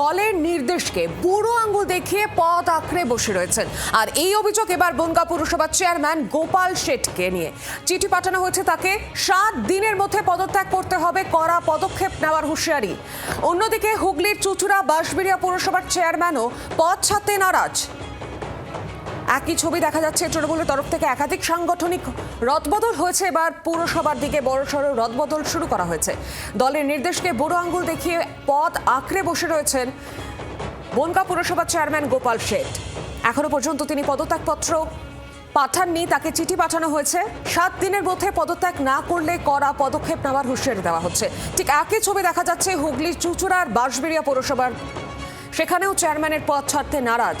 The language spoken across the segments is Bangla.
দলের নির্দেশকে বুড়ো আঙ্গুল দেখিয়ে পথ আঁকড়ে বসে রয়েছেন। আর এই অভিযোগ এবার বনগা পুরসভার চেয়ারম্যান গোপাল শেঠকে নিয়ে। চিঠি পাঠানো হয়েছে তাকে, সাত দিনের মধ্যে পদত্যাগ করতে হবে, কড়া পদক্ষেপ নেওয়ার হুঁশিয়ারি। অন্যদিকে হুগলির চুচুড়া বাঁশবেড়িয়া পুরসভার চেয়ারম্যানও পথ ছাড়তে নারাজ। একই ছবি দেখা যাচ্ছে তৃণমূলের তরফ থেকে। একাধিক সাংগঠনিক রদবদল হয়েছে। এবার পুরসভার দিকে বড়সড় রদবদল শুরু করা হয়েছে। দলের নির্দেশকে বুড়ো আঙ্গুল দেখিয়ে পদ আঁকড়ে বসে রয়েছেন বনগা পুরসভার চেয়ারম্যান গোপাল শেঠ। এখনও পর্যন্ত তিনি পদত্যাগপত্র পাঠাননি, তাকে চিঠি পাঠানো হয়েছে। সাত দিনের মধ্যে পদত্যাগ না করলে কড়া পদক্ষেপ নেওয়ার হুঁশিয়ারি দেওয়া হচ্ছে। ঠিক একই ছবি দেখা যাচ্ছে হুগলির চুচুড়ার বাঁশবেড়িয়া পৌরসভার। সেখানেও চেয়ারম্যানের পদ ছাড়তে নারাজ।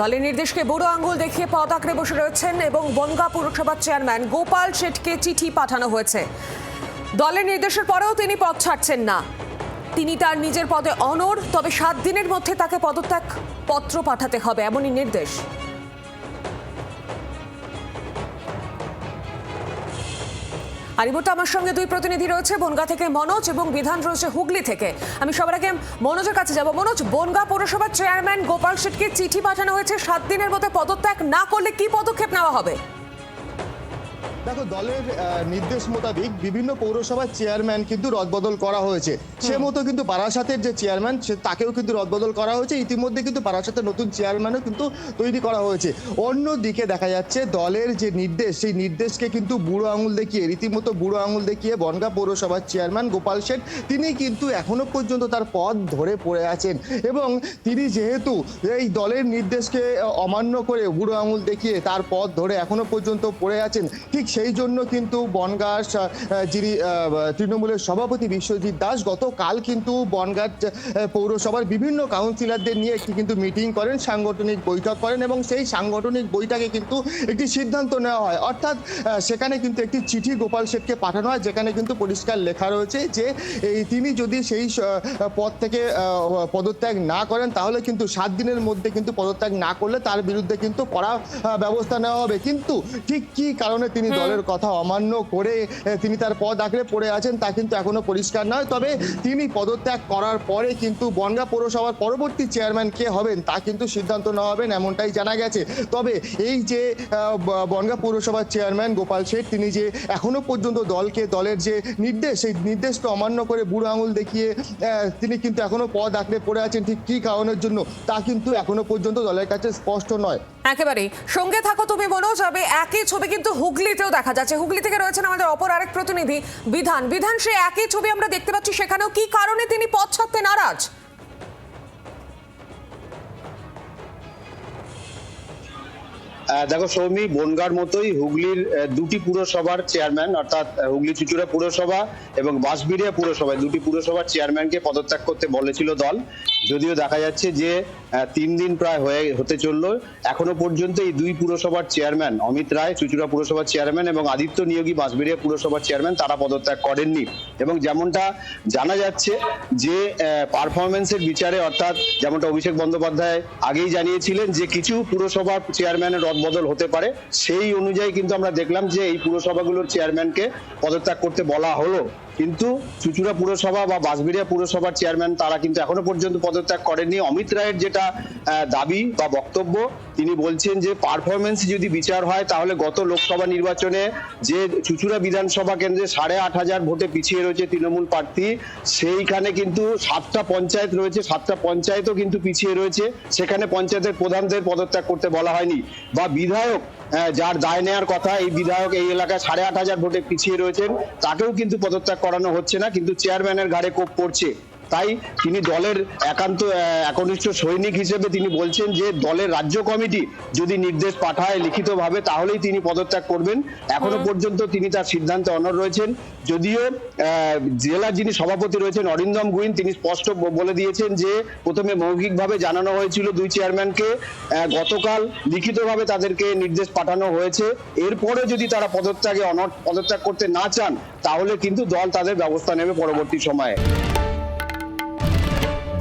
দলের নির্দেশকে বুড়ো আঙ্গুল দেখিয়ে পদ আঁকড়ে বসে রয়েছেন এবং বনগা পুরসভার চেয়ারম্যান গোপাল শেঠকে চিঠি পাঠানো হয়েছে। দলের নির্দেশের পরেও তিনি পদ ছাড়ছেন না। তিনি তার নিজের পদে অনর তবে সাত দিনের মধ্যে তাকে পদত্যাগ পত্র পাঠাতে হবে, এমনই নির্দেশ। আর আমার সঙ্গে দুই প্রতিনিধি রয়েছে, বনগা থেকে মনোজ এবং বিধান রয়েছে হুগলি থেকে। আমি সবার আগে মনোজের কাছে যাব। মনোজ, বনগা পৌরসভার চেয়ারম্যান গোপাল শেঠকে চিঠি পাঠানো হয়েছে, সাত দিনের মধ্যে পদত্যাগ না করলে কি পদক্ষেপ নেওয়া হবে? দেখো দলের নির্দেশ মোতাবেক বিভিন্ন পৌরসভার চেয়ারম্যান কিন্তু রদবদল করা হয়েছে। সে মতো কিন্তু বারাসাতের যে চেয়ারম্যান সে তাকেও কিন্তু রদবদল করা হয়েছে। ইতিমধ্যে কিন্তু বারাসাতের নতুন চেয়ারম্যানও কিন্তু তৈরি করা হয়েছে। অন্যদিকে দেখা যাচ্ছে দলের যে নির্দেশ সেই নির্দেশকে কিন্তু বুড়ো আঙুল দেখিয়ে রীতিমতো বুড়ো আঙুল দেখিয়ে বনগা পৌরসভার চেয়ারম্যান গোপাল শেঠ তিনি কিন্তু এখনও পর্যন্ত তার পদ ধরে পড়ে আছেন। এবং তিনি যেহেতু এই দলের নির্দেশকে অমান্য করে বুড়ো আঙুল দেখিয়ে তার পদ ধরে এখনও পর্যন্ত পড়ে আছেন ঠিক সেই জন্য কিন্তু বনগাঁ যিনি তৃণমূলের সভাপতি বিশ্বজিৎ দাস গতকাল কিন্তু বনগাঁ পৌরসভার বিভিন্ন কাউন্সিলরদের নিয়ে একটি কিন্তু মিটিং করেন, সাংগঠনিক বৈঠক করেন এবং সেই সাংগঠনিক বৈঠকে কিন্তু একটি সিদ্ধান্ত নেওয়া হয়। অর্থাৎ সেখানে কিন্তু একটি চিঠি গোপাল শেঠকে পাঠানো হয়, যেখানে কিন্তু পরিষ্কার লেখা রয়েছে যে, এই তিনি যদি সেই পদ থেকে পদত্যাগ না করেন, তাহলে কিন্তু সাত দিনের মধ্যে কিন্তু পদত্যাগ না করলে তার বিরুদ্ধে কিন্তু কড়া ব্যবস্থা নেওয়া হবে। কিন্তু ঠিক কি কারণে তিনি দলের কথা অমান্য করে তিনি তার পদ আঁকড়ে পড়ে আছেন, তা কিন্তু এখনও পরিষ্কার নয়। তবে তিনি পদত্যাগ করার পরে কিন্তু বনগা পৌরসভার পরবর্তী চেয়ারম্যান কে হবেন, তা কিন্তু সিদ্ধান্ত নেওয়া হবেন এমনটাই জানা গেছে। তবে এই যে বনগা পৌরসভার চেয়ারম্যান গোপাল শেঠ, তিনি যে এখনও পর্যন্ত দলকে, দলের যে নির্দেশ, সেই নির্দেশকে অমান্য করে বুড়ো আঙুল দেখিয়ে তিনি কিন্তু এখনও পদ আঁকড়ে পড়ে আছেন, ঠিক কি কারণের জন্য, তা কিন্তু এখনও পর্যন্ত দলের কাছে স্পষ্ট নয়। একেবারে সঙ্গে থাকো তুমি, মনোজ হবে একই ছবি কিন্তু হুগলিতেও দেখা যাচ্ছে। হুগলি থেকে রয়েছেন আমাদের অপর আরেক প্রতিনিধি, বিধান। বিধান সে একই ছবি আমরা দেখতে পাচ্ছি। সেখানেও কি কারণে তিনি পদ ছাড়তে নারাজ? দেখো, সৌমি, বনগার মতোই হুগলির দুটি পুরসভার চেয়ারম্যান অর্থাৎ হুগলি চুচুড়া পুরসভা এবং বাঁশবিড়িয়া পুরসভায় দুটি পুরসভার চেয়ারম্যানকে পদত্যাগ করতে বলেছিল দল। যদিও দেখা যাচ্ছে যে তিন দিন প্রায় হয়ে, হতে চলল। এখনও পর্যন্ত এই দুই পুরসভার চেয়ারম্যান, অমিত রায়, চুচুড়া পুরসভার চেয়ারম্যান এবং আদিত্য নিয়োগী বাঁশবিড়িয়া পুরসভার চেয়ারম্যান, তারা পদত্যাগ করেননি। এবং যেমনটা জানা যাচ্ছে যে পারফরমেন্সের বিচারে অর্থাৎ যেমনটা অভিষেক বন্দ্যোপাধ্যায় আগেই জানিয়েছিলেন যে, কিছু পুরসভার চেয়ারম্যানের রদবদল হতে পারে, সেই অনুযায়ী কিন্তু আমরা দেখলাম যে, এই পুরসভাগুলোর চেয়ারম্যানকে পদত্যাগ করতে বলা হলো। কিন্তু চুচুড়া পুরসভা বা বাঁশবেড়িয়া পুরসভার চেয়ারম্যান তারা কিন্তু এখনও পর্যন্ত পদত্যাগ করেননি। অমিত রায়ের যেটা দাবি বা বক্তব্য তিনি বলছেন যে পারফরমেন্স যদি বিচার হয়, তাহলে গত লোকসভা নির্বাচনে যে চুচুড়া বিধানসভা কেন্দ্রে সাড়ে আট হাজার ভোটে পিছিয়ে রয়েছে তৃণমূল প্রার্থী, সেইখানে কিন্তু সাতটা পঞ্চায়েত রয়েছে, সাতটা পঞ্চায়েতও কিন্তু পিছিয়ে রয়েছে। সেখানে পঞ্চায়েতের প্রধানদের পদত্যাগ করতে বলা হয়নি। বা বিধায়ক যার দায় নেওয়ার কথা, এই বিধায়ক এই এলাকায় সাড়ে আট হাজার ভোটে পিছিয়ে রয়েছেন, তাকেও কিন্তু পদত্যাগ করানো হচ্ছে না, কিন্তু চেয়ারম্যানের ঘাড়ে কোপ পড়ছে। তাই তিনি দলের একান্ত একনিষ্ঠ সৈনিক হিসেবে তিনি বলছেন যে দলের রাজ্য কমিটি যদি নির্দেশ পাঠায় লিখিতভাবে তাহলেই তিনি পদত্যাগ করবেন। এখনও পর্যন্ত তিনি তার সিদ্ধান্তে অনড় রয়েছেন। যদিও জেলার যিনি সভাপতি রয়েছেন অরিন্দম গুইন তিনি স্পষ্ট বলে দিয়েছেন যে প্রথমে মৌখিকভাবে জানানো হয়েছিল দুই চেয়ারম্যানকে। গতকাল লিখিতভাবে তাদেরকে নির্দেশ পাঠানো হয়েছে। এরপরে যদি তারা পদত্যাগে অনর পদত্যাগ করতে না চান তাহলে কিন্তু দল তাদের ব্যবস্থা নেবে পরবর্তী সময়ে।